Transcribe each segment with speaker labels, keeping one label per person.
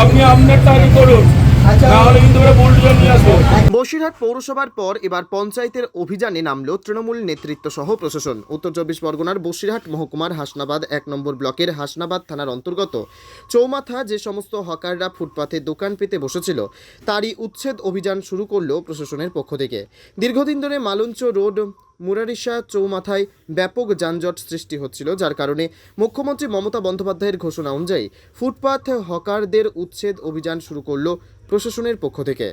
Speaker 1: আপনি আপনার তারিখ করুন। আসব।
Speaker 2: বসিরহাট পৌরসভার পর এবার পঞ্চায়েতের অভিযানে নামল তৃণমূল নেতৃত্ব সহ প্রশাসন। উত্তর চব্বিশ পরগনার বসিরহাট মহকুমার হাসনাবাদ এক নম্বর ব্লকের হাসনাবাদ থানার অন্তর্গত। চৌমাথা যে সমস্ত হকাররা ফুটপাথে দোকান পেতে বসেছিল তারই উচ্ছেদ অভিযান শুরু করল প্রশাসনের পক্ষ থেকে। দীর্ঘদিন ধরে মালঞ্চ রোড মুরারিশা চৌমাথায় ব্যাপক যানজট সৃষ্টি হচ্ছিল যার কারণে মুখ্যমন্ত্রী মমতা বন্দ্যোপাধ্যায়ের ঘোষণা অনুযায়ী ফুটপাথ হকারদের উচ্ছেদ অভিযান শুরু করল প্রশাসনের পক্ষ থেকে।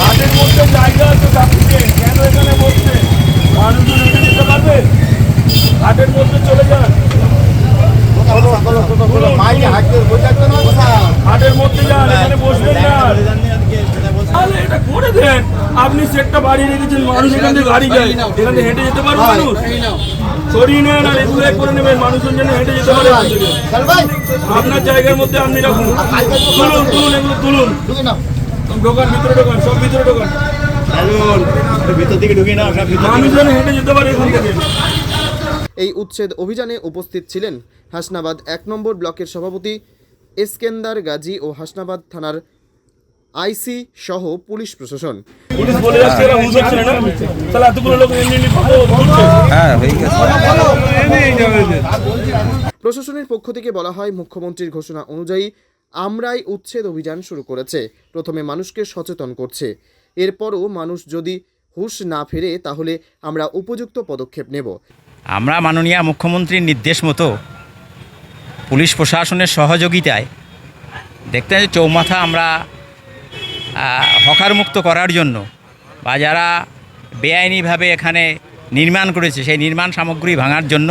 Speaker 1: হাটের মধ্যে হাটের মধ্যে চলে যান। হাটের মধ্যে যান এখানে বসবেন না। তাহলে এটা করে দেন। আপনি সেটটা বাড়িয়ে রেখেছেন মানুষ এখান থেকে গাড়ি যায়। এখান থেকে হেঁটে যেতে পারবে মানুষ। সরিয়ে নেন আর এগুলো করে নেবেন মানুষজন যেন হেঁটে যেতে পারে। আপনার জায়গার মধ্যে আপনি রাখুন। তুলুন তুলুন এগুলো তুলুন। দোকান ভিতরে দোকান সব ভিতরে দোকান
Speaker 3: ভিতর দিকে ঢুকে না সব ভিতর
Speaker 1: মানুষ যেন হেঁটে যেতে পারে এখান থেকে।
Speaker 2: এই উচ্ছেদ অভিযানে উপস্থিত ছিলেন হাসনাবাদ এক নম্বর ব্লকের সভাপতি এসকেন্দার গাজী ও হাসনাবাদ থানার আইসি সহ পুলিশ প্রশাসন।
Speaker 1: পুলিশ বলে যাচ্ছে এরা হুঁশ হচ্ছে না? তাহলে এতগুলো লোক এমনি
Speaker 4: হ্যাঁ গেছে।
Speaker 2: প্রশাসনের পক্ষ থেকে বলা হয় মুখ্যমন্ত্রীর ঘোষণা অনুযায়ী আমরাই উচ্ছেদ অভিযান শুরু করেছে। প্রথমে মানুষকে সচেতন করছে। এরপরও মানুষ যদি হুঁশ না ফেরে তাহলে আমরা উপযুক্ত পদক্ষেপ নেব।
Speaker 4: আমরা মাননীয় মুখ্যমন্ত্রীর নির্দেশ মতো পুলিশ প্রশাসনের সহযোগিতায় দেখতে যে চৌমাথা আমরা হকারমুক্ত করার জন্য বা যারা বেআইনিভাবে এখানে নির্মাণ করেছে। সেই নির্মাণ সামগ্রী ভাঙার জন্য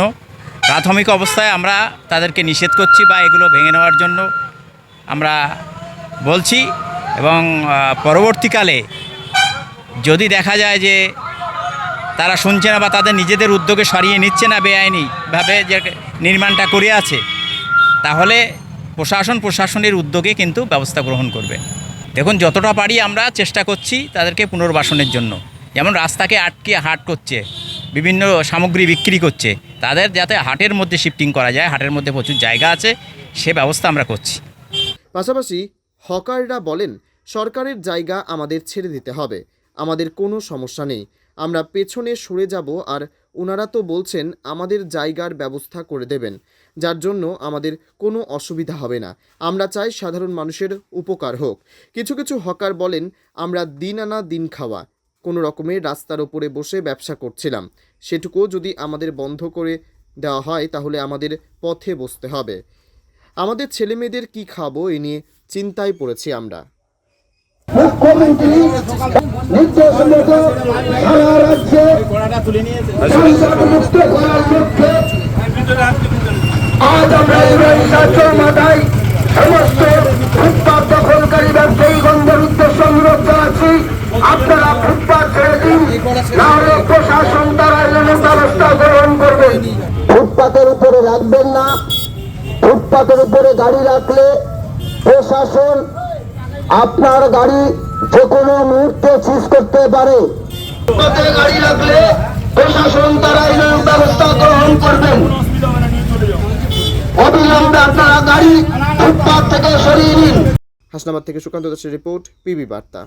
Speaker 4: প্রাথমিক অবস্থায় আমরা তাদেরকে নিষেধ করছি বা এগুলো ভেঙে নেওয়ার জন্য আমরা বলছি এবং পরবর্তীকালে যদি দেখা যায় যে তারা শুনছে না বা তাদের নিজেদের উদ্যোগে সরিয়ে নিচ্ছে না বেআইনিভাবে যে নির্মাণটা করে আছে, তাহলে প্রশাসন প্রশাসনের উদ্যোগে কিন্তু ব্যবস্থা গ্রহণ করবে। দেখুন, যতটা পারি আমরা চেষ্টা করছি তাদেরকে পুনর্বাসনের জন্য। যেমন রাস্তাকে আটকে হাট করছে বিভিন্ন সামগ্রী বিক্রি করছে। তাদের যাতে হাটের মধ্যে শিফটিং করা যায়, হাটের মধ্যে প্রচুর জায়গা আছে, সে ব্যবস্থা আমরা করছি।
Speaker 2: পাশাপাশি হকাররা বলেন, সরকারের জায়গা আমাদের ছেড়ে দিতে হবে, আমাদের কোনো সমস্যা নেই, আমরা পেছনে সরে যাব আর ওনারা তো বলছেন আমাদের জায়গার ব্যবস্থা করে দেবেন, যার জন্য আমাদের কোনো অসুবিধা হবে না, আমরা চাই সাধারণ মানুষের উপকার হোক। কিছু কিছু হকার বলেন, আমরা দিন আনা দিন খাওয়া কোনো রকমের রাস্তার ওপরে বসে ব্যবসা করছিলাম। সেটুকুও যদি আমাদের বন্ধ করে দেওয়া হয়, তাহলে আমাদের পথে বসতে হবে। আমাদের ছেলেমেয়েদের কি খাব এ নিয়ে চিন্তায় পড়েছি আমরা।
Speaker 5: মুখ্যমন্ত্রী আমরা রাখবেন না। ফুটপাতের উপরে গাড়ি রাখলে প্রশাসন আপনার গাড়ি যে কোনো মুহূর্তে সিজ করতে পারে। ফুটপাতে গাড়ি রাখলে প্রশাসন এমন ব্যবস্থা গ্রহণ করবেন। অবিলম্বে আপনারা গাড়ি ফুটপাত থেকে সরিয়ে নিন।
Speaker 2: হাসনাবাদ থেকে সুকান্ত দাসের রিপোর্ট পিবি বার্তা।